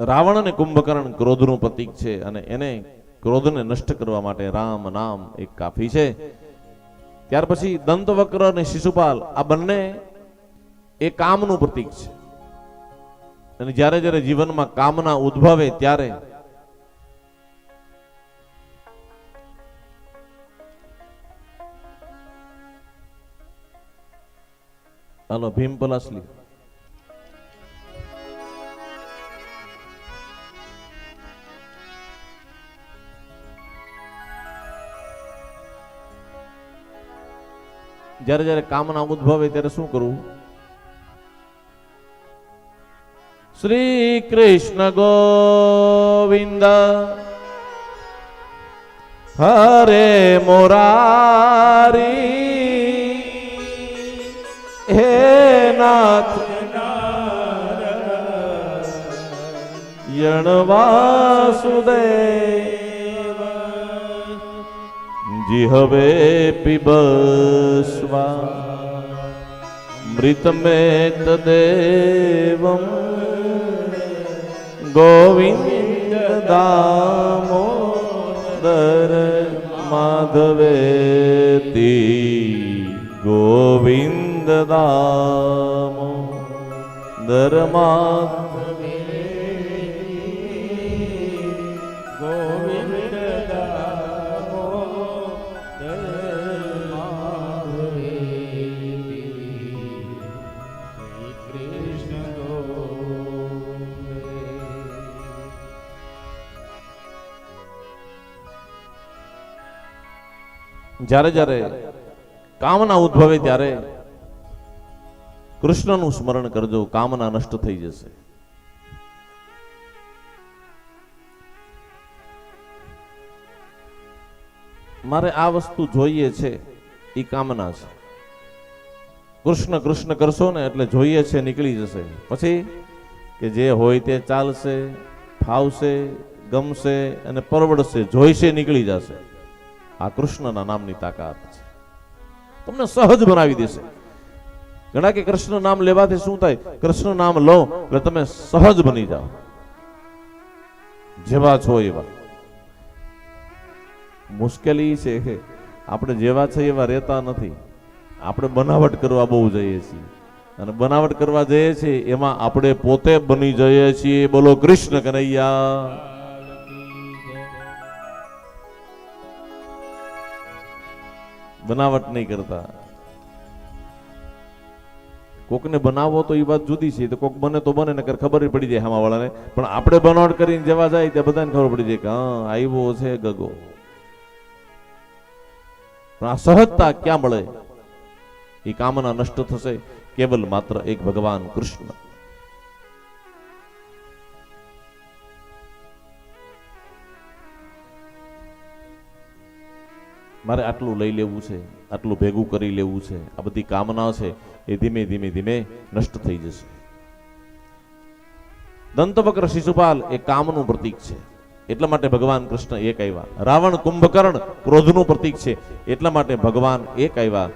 રાવણ અને કુંભકર્ણ ક્રોધનું પ્રતીક છે અને એને ક્રોધને નષ્ટ કરવા માટે રામ નામ એક કાફી છે. ત્યાર પછી દંતવક્ર અને શિશુપાલ, આ બંને એ કામનું પ્રતીક છે. અને જ્યારે જ્યારે જીવનમાં કામના ઉદ્ભવે ત્યારે હાલો, ભીમ પલાસલી. જ્યારે જ્યારે કામના ઉદ્ભવે ત્યારે શું કરવું? શ્રી કૃષ્ણ ગોવિંદ, હરે મોરારી, હે નાથ યણવાસુદેવ. જી હવે પીબસ્વા. મૃતમેત દેવમ ગોવિંદ દામોદર માધવેતી. ગોવિંદ દામોદર માધવે જ્યારે જ્યારે કામના ઉદ્ભવે ત્યારે કૃષ્ણનું સ્મરણ કરજો, કામના નષ્ટ થઈ જશે. મારે આ વસ્તુ જોઈએ છે એ કામના છે. કૃષ્ણ કૃષ્ણ કરશો ને એટલે જોઈએ છે, નીકળી જશે. પછી કે જે હોય તે ચાલશે, ફાવશે, ગમશે અને પરવડશે, જોઈશે, નીકળી જશે. આ કૃષ્ણના નામની તાકાત છે. તમને સહજ બનાવી દેશે. ઘણા કે કૃષ્ણ નામ લેવાથી શું થાય? કૃષ્ણ નામ લો, એટલે તમે સહજ બની જાઓ. જેવા છો એવા. મુશ્કેલી છે કે આપણે જેવા છે એવા રહેતા નથી. આપણે બનાવટ કરવા બહુ જઈએ છીએ. અને બનાવટ કરવા જઈએ છીએ, એમાં આપણે પોતે બની જઈએ છીએ. બોલો કૃષ્ણ કનૈયા. બનાવટ નહીં કરતા. કોકને બનાવો તો એ વાત જુદી છે તો કોક બને તો બને, નકર ખબર પડી જાય હામા વાળાને પણ આપણે બનાવટ કરીને જવા જાય ત્યાં બધાને ખબર પડી જાય કે, હા આવ્યો છે ગગો. પણ આ સહજતા ક્યાં મળે? એ કામના નષ્ટ થશે, કેવલ માત્ર એક ભગવાન કૃષ્ણ. મારે આટલું લઈ લેવું છે, આટલું ભેગું કરી લેવું છે, આ બધી કામના છે, એ ધીમે ધીમે ધીમે નષ્ટ થઈ જશે. દંતવક્ર શિશુપાલ એ કામનું પ્રતીક છે. એટલા માટે ભગવાન કૃષ્ણ એક આવ્યા. રાવણ કુંભકર્ણ ક્રોધનું પ્રતીક છે. એટલા માટે ભગવાન એક આવ્યા.